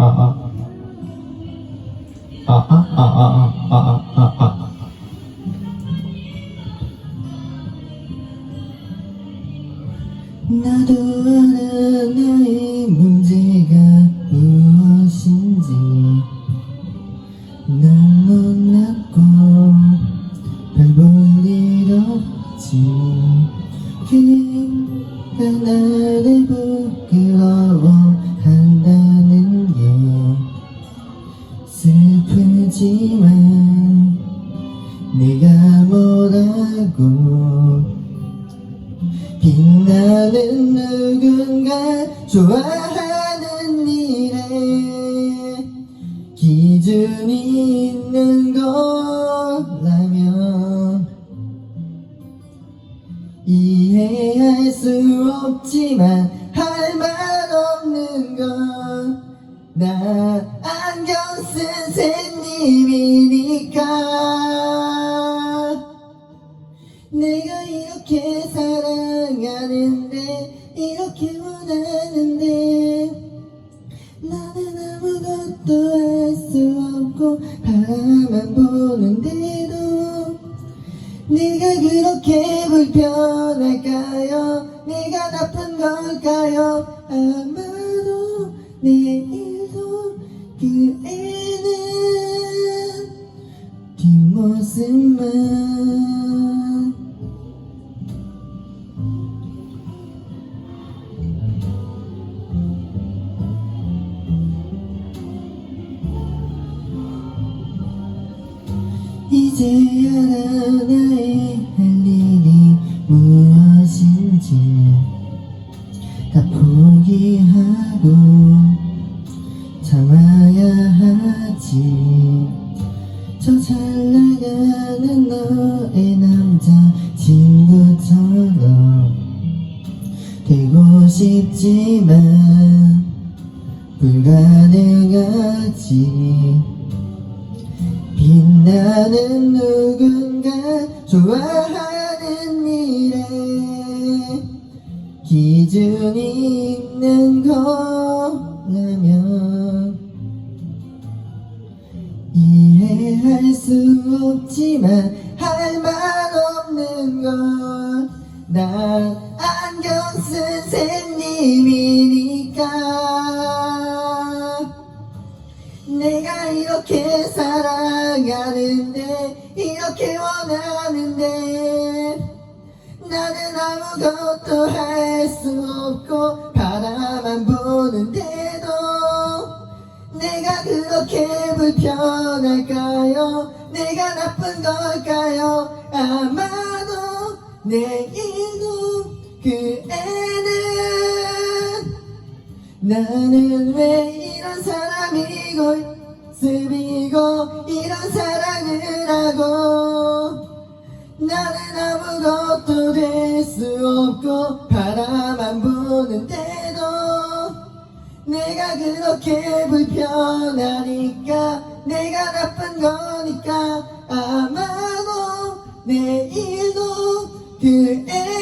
아, 아. 아, 아, 아, 아. 나도 알아 나의 문제가 무엇인지 난 못났고 별볼일 없지 부끄러워 슬프지만 내가 뭐라고 빛나는 누군가 좋아하는 일에 기준이 있는 거라면 이해할 수 없지만 할 말 없는 건 나 안경 쓴 샌님이니까 내가 이렇게 사랑하는데 이렇게 원하는데 나는 아무것도 할 수 없고 바라만 보는데도 네가 그렇게 불편할까요? 네가 나쁜 걸까요? 아마 이제 알아 나의 할 일이 무엇인지 다 포기하고 참아야 하지. 저 잘 나가는 너의 남자 친구처럼 되고 싶지만 불가능하지. 빛 나는 누군가 좋아하는 일에 기준이 있는 거라면 이해할 수 없지만 할 말 없는 건난 안경 쓴 샌님이니까 내가 이렇게 사랑하는데 이렇게 원하는데 나는 아무것도 할 수 없고 바라만 보는데도 내가 그렇게 불편할까요? 내가 나쁜 걸까요? 아마도 내일도 그 애는 나는 왜 사람이고 습이고 이런 사랑을 하고 나는 아무것도 될 수 없고 바라만 보는데도 내가 그렇게 불편하니까 내가 나쁜 거니까 아마도 내일도 그 애.